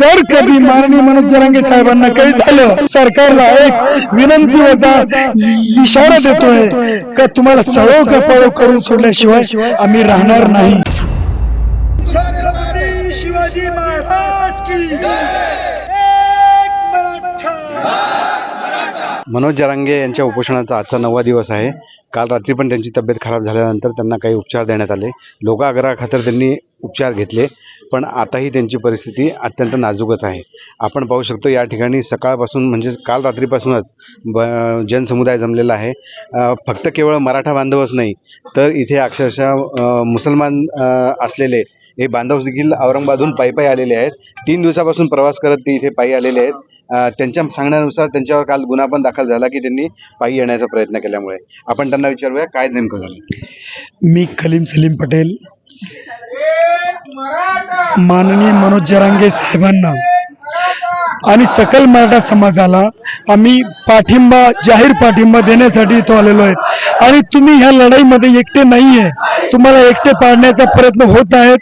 जर कधी माननीय मनोज जरांगे साहेबांना काही झालं? सरकारला एक विनंती होता इशारा देतोय का तुम्हाला सळो का पळो करून सोडल्याशिवाय आम्ही राहणार नाही. छत्रपती शिवाजी महाराज की एक मराठा मनोज जरांगे यांच्या उपोषणाचा आजचा नववा दिवस आहे. काल रात्री पण त्यांची तब्येत खराब झाल्यानंतर त्यांना काही उपचार देण्यात आले. लोकाग्रहाखातर त्यांनी उपचार घेतले. पण आताही त्यांची परिस्थिती अत्यंत नाजूकच आहे. आपण पाहू शकतो या ठिकाणी सकाळपासून म्हणजे काल रात्रीपासूनच ब जनसमुदाय जमलेला आहे. फक्त केवळ मराठा बांधवच नाही तर इथे अक्षरशः मुसलमान असलेले हे बांधव देखील औरंगाबादहून पायी पायी आलेले आहेत. तीन दिवसापासून प्रवास करत ते इथे पायी आलेले आहेत. त्यांच्या सांगण्यानुसार त्यांच्यावर काल गुन्हा पण दाखल झाला की त्यांनी पायी येण्याचा प्रयत्न केल्यामुळे. आपण त्यांना विचारूया काय नेमकं झालं? मी खलीम सलीम पटेल. माननीय मनोज जरांगे साहेबांना आणि सकल मराठा समाजाला आम्ही पाठिंबा जाहीर पाठिंबा देण्यासाठी इथं आलेलो आहे. आणि तुम्ही ह्या लढाईमध्ये एकटे नाहीये. तुम्हाला एकटे पाडण्याचा प्रयत्न होत आहेत.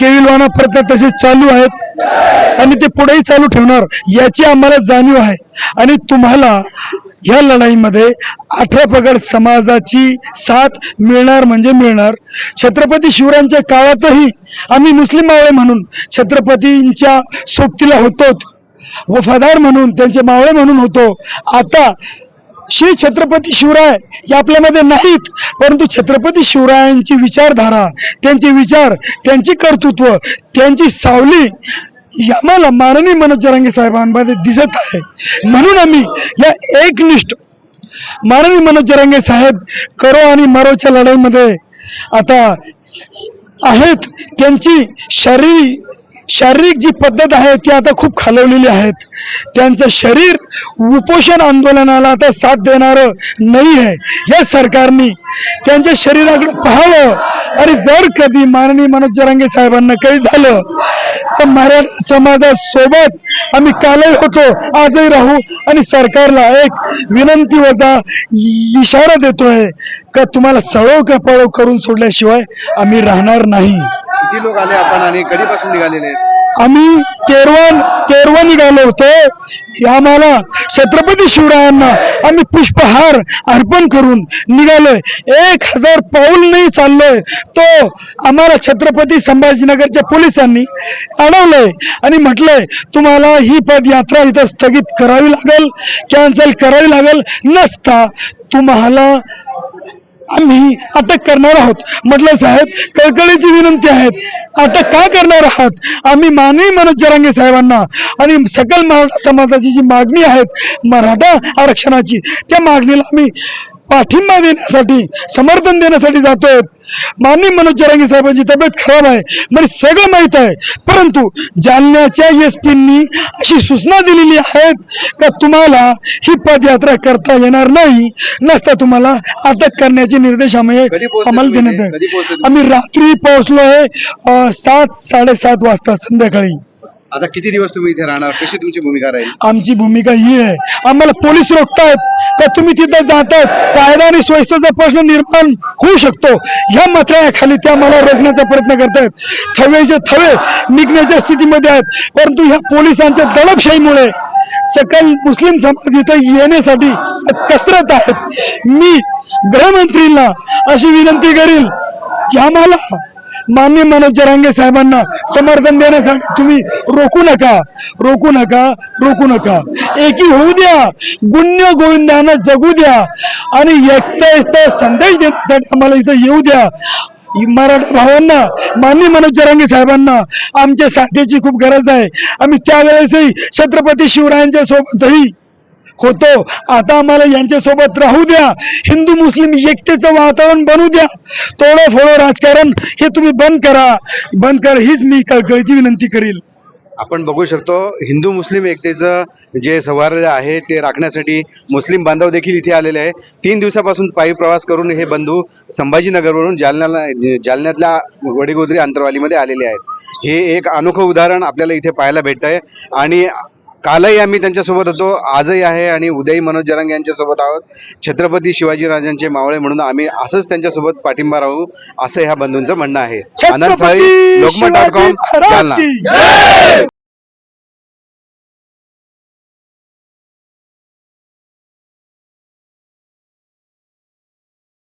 केविलवाना प्रयत्न तसे चालू आहेत. आणि ते पुढेही चालू ठेवणार याची आम्हाला जाणीव आहे. आणि तुम्हाला या लढाईमध्ये अठरा पगड समाजाची साथ मिळणार म्हणजे मिळणार. छत्रपती शिवरायांच्या काळातही आम्ही मुस्लिम मावळे म्हणून छत्रपतींच्या सोबतीला होतो वफादार म्हणून त्यांचे मावळे म्हणून होतो. आता श्री छत्रपती शिवराय हे आपल्यामध्ये नाहीत परंतु छत्रपती शिवरायांची विचारधारा त्यांचे विचार त्यांची कर्तृत्व त्यांची सावली आम्हाला माननीय मनोज जरांगे साहेबांमध्ये दिसत आहे. म्हणून आम्ही या एकनिष्ठ माननीय मनोज जरांगे साहेब करो आणि मरोच्या लढाईमध्ये आता आहेत. त्यांची शारीरिक शारीरिक जी पद्धत आहे ती आता खूप खालवलेली आहेत. त्यांचं शरीर उपोषण आंदोलनाला आता साथ देणारं नाही आहे. या सरकारने त्यांच्या शरीराकडे पाहावं. आणि जर कधी माननीय मनोज जरांगे साहेबांना काही झालं तर मराठा समाजासोबत आम्ही कालही होतो आजही राहू. आणि सरकारला एक विनंती वजा इशारा देतोय का तुम्हाला सळो का करून सोडल्याशिवाय आम्ही राहणार नाही. किती लोक आले आपण आणि कधीपासून निघालेले आहेत? आम्ही केरवण केरवण निघालो होतो. आम्हाला छत्रपती शिवरायांना आम्ही पुष्पहार अर्पण करून निघालोय. एक हजार पाऊल नाही चाललोय. तो आम्हाला छत्रपती संभाजीनगरच्या पोलिसांनी अडवलंय आणि म्हटलंय तुम्हाला ही पदयात्रा इथं स्थगित करावी लागेल कॅन्सल करावी लागेल. नसता तुम्हाला आम्ही अटक करणार आहोत. म्हटलं साहेब कळकळीची विनंती आहेत. अटक का करणार आहात? आम्ही मानवी मनोज जरांगे साहेबांना आणि सकल मराठा समाजाची जी मागणी आहेत मराठा आरक्षणाची त्या मागणीला आम्ही पाठिंबा देण्यासाठी समर्थन देण्यासाठी जातोय. माननीय मनोज जरांगे साहेबांची तब्येत खराब आहे म्हणजे सगळं माहीत आहे. परंतु जालन्याच्या एस पींनी अशी सूचना दिलेली आहेत का तुम्हाला ही पदयात्रा करता येणार नाही नसता तुम्हाला अटक करण्याचे निर्देश आम्ही आम्हाला देण्यात आम्ही रात्री पोहोचलो आहे सात साडेसात वाजता संध्याकाळी. आता किती दिवस तुम्ही इथे राहणार? कशी तुमची भूमिका राहील? आमची भूमिका ही आहे. आम्हाला पोलीस रोखतायत का तुम्ही तिथं जातात कायदा आणि स्वच्छतेचा प्रश्न निर्माण होऊ शकतो. ह्या मात्राखाली त्या मला रोखण्याचा प्रयत्न करतायत. थवेचे थवे निघण्याच्या स्थितीमध्ये आहेत. परंतु ह्या पोलिसांच्या दडपशाहीमुळे सकल मुस्लिम समाज इथं येण्यासाठी कसरत आहेत. मी गृहमंत्रींना अशी विनंती करील की आम्हाला मान्य मनोज जरांगे साहेबांना समर्थन देण्यासाठी तुम्ही रोखू नका रोखू नका रोखू नका. एकी होऊ द्या गुण्य गोविंदांना जगू द्या आणि एकतेचा संदेश देण्यासाठी आम्हाला इथं येऊ द्या. मराठा भावांना माननीय मनोज जरांगे साहेबांना आमच्या साथीची खूप गरज आहे. आम्ही त्यावेळेसही छत्रपती शिवरायांच्या सोबतही होतो. आता आम्हाला यांच्यासोबत राहू द्या. हिंदू मुस्लिम एकतेचं वातावरण बनवू द्या. तोडं फोडो राजकारण हे तुम्ही बंद करा. बंद करा हीच मी कळकळीची विनंती करील. आपण बघू शकतो हिंदू मुस्लिम एकतेचं जे सौहार्द आहे ते राखण्यासाठी मुस्लिम बांधव देखील इथे आलेले आहे तीन दिवसापासून पायी प्रवास करून हे बंधू संभाजीनगरवरून जालन्याला जालन्यातल्या वडीगोदरी अंतरवालीमध्ये आलेले आहेत. हे एक अनोखं उदाहरण आपल्याला इथे पाहायला भेटत आहे आणि कालही आम्ही त्यांच्यासोबत होतो. आजही आहे आणि उद्याही मनोज जरांग यांच्यासोबत आहोत. छत्रपती शिवाजीराजांचे मावळे म्हणून आम्ही असंच त्यांच्यासोबत पाठिंबा राहू असं ह्या बंधूंचं म्हणणं आहे. Anand Sali Lokmat dot com Jalna.